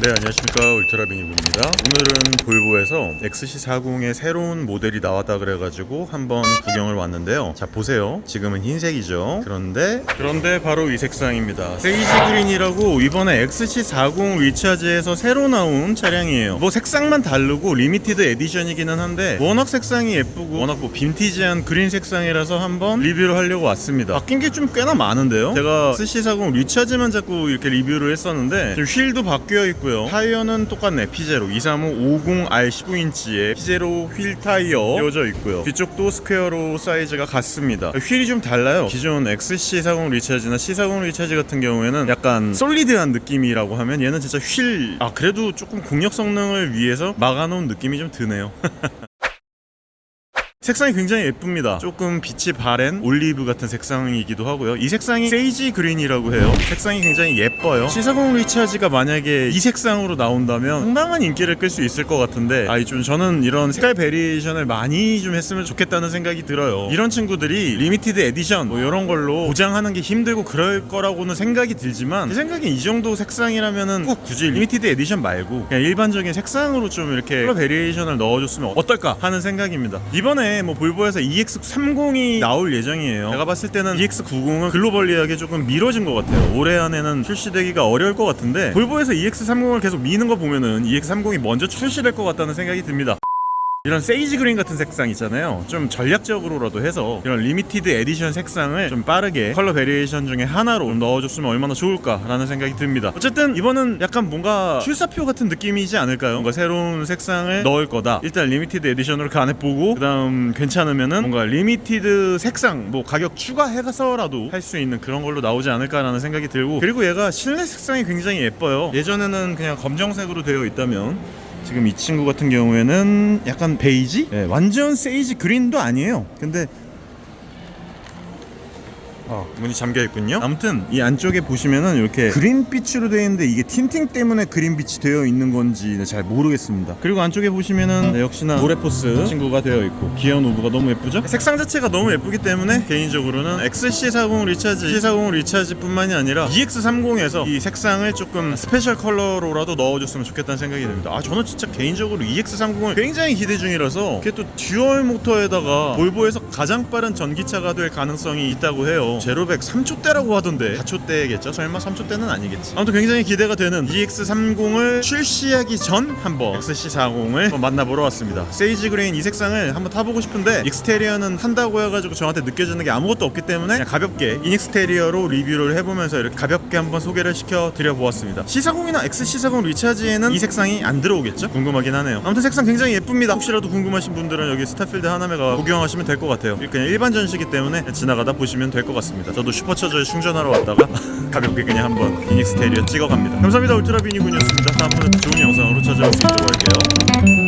네 안녕하십니까. 울트라비니입니다. 오늘은 볼보에서 XC40의 새로운 모델이 나왔다 그래가지고 한번 구경을 왔는데요. 자 보세요. 지금은 흰색이죠. 그런데 그런데 바로 이 색상입니다. 세이지 그린이라고 이번에 XC40 리차즈에서 새로 나온 차량이에요. 뭐 색상만 다르고 리미티드 에디션이기는 한데 워낙 색상이 예쁘고 워낙 뭐 빈티지한 그린 색상이라서 한번 리뷰를 하려고 왔습니다. 바뀐 게 좀 꽤나 많은데요. 제가 XC40 리차즈만 자꾸 이렇게 리뷰를 했었는데 휠도 바뀌어 있고 요. 타이어는 똑같네. 피제로. 235 50R 19인치의 피제로 휠 타이어 되어져 있고요. 뒤쪽도 스퀘어로 사이즈가 같습니다. 휠이 좀 달라요. 기존 XC40 리차즈나 C40 리차즈 같은 경우에는 약간 솔리드한 느낌이라고 하면 얘는 진짜 휠 아 그래도 조금 공력 성능을 위해서 막아놓은 느낌이 좀 드네요 색상이 굉장히 예쁩니다. 조금 빛이 바랜 올리브 같은 색상이기도 하고요. 이 색상이 세이지 그린이라고 해요. 색상이 굉장히 예뻐요. C40 리차지가 만약에 이 색상으로 나온다면 상당한 인기를 끌 수 있을 것 같은데 아이 좀 저는 이런 색깔 베리에이션을 많이 좀 했으면 좋겠다는 생각이 들어요. 이런 친구들이 리미티드 에디션 뭐 이런 걸로 보장하는 게 힘들고 그럴 거라고는 생각이 들지만 제 생각엔 이 정도 색상이라면은 꼭 굳이 리미티드 에디션 말고 그냥 일반적인 색상으로 좀 이렇게 컬러 베리에이션을 넣어줬으면 어떨까 하는 생각입니다. 이번에 뭐 볼보에서 EX30이 나올 예정이에요. 제가 봤을 때는 EX90은 글로벌리하게 조금 미뤄진 것 같아요. 올해 안에는 출시되기가 어려울 것 같은데 볼보에서 EX30을 계속 미는 거 보면은 EX30이 먼저 출시될 것 같다는 생각이 듭니다. 이런 세이지 그린 같은 색상 있잖아요. 좀 전략적으로라도 해서 이런 리미티드 에디션 색상을 좀 빠르게 컬러 베리에이션 중에 하나로 좀 넣어줬으면 얼마나 좋을까라는 생각이 듭니다. 어쨌든 이번은 약간 뭔가 출사표 같은 느낌이지 않을까요? 뭔가 새로운 색상을 넣을 거다. 일단 리미티드 에디션으로 그 안에 보고 그 다음 괜찮으면은 뭔가 리미티드 색상 뭐 가격 추가해서라도 할 수 있는 그런 걸로 나오지 않을까라는 생각이 들고 그리고 얘가 실내 색상이 굉장히 예뻐요. 예전에는 그냥 검정색으로 되어 있다면 지금 이 친구 같은 경우에는 약간 베이지? 네, 완전 세이지 그린도 아니에요. 근데 어, 문이 잠겨 있군요. 아무튼 이 안쪽에 보시면은 이렇게 그린빛으로 되어 있는데 이게 틴팅 때문에 그린빛이 되어 있는 건지 잘 모르겠습니다. 그리고 안쪽에 보시면은 네, 역시나 노레포스 친구가 되어 있고 기어 노브가 너무 예쁘죠? 색상 자체가 너무 예쁘기 때문에 개인적으로는 XC40 리차즈, C40 리차즈뿐만이 아니라 EX30에서 이 색상을 조금 스페셜 컬러로라도 넣어줬으면 좋겠다는 생각이 듭니다. 아 저는 진짜 개인적으로 EX30을 굉장히 기대 중이라서 그게 또 듀얼 모터에다가 볼보에서 가장 빠른 전기차가 될 가능성이 있다고 해요. 제로백 3초 대라고 하던데 4초 대겠죠? 설마 3초 대는 아니겠지. 아무튼 굉장히 기대가 되는 EX30을 출시하기 전 한번 XC40을 한번 만나보러 왔습니다. 세이지 그레인 이 색상을 한번 타보고 싶은데 익스테리어는 한다고 해가지고 저한테 느껴지는 게 아무것도 없기 때문에 그냥 가볍게 인익스테리어로 리뷰를 해보면서 이렇게 가볍게 한번 소개를 시켜 드려 보았습니다. C40이나 XC40 리차지에는 이 색상이 안 들어오겠죠? 궁금하긴 하네요. 아무튼 색상 굉장히 예쁩니다. 혹시라도 궁금하신 분들은 여기 스타필드 하나메가 구경하시면 될 것 같아요. 그냥 일반 전시기 때문에 지나가다 보시면 될 것 같습니다. 왔습니다. 저도 슈퍼차저에 충전하러 왔다가 가볍게 그냥 한번 피닉스 테리어 찍어갑니다. 감사합니다. 울트라비니군이었습니다. 다음번에 좋은 영상으로 찾아뵙도록 할게요.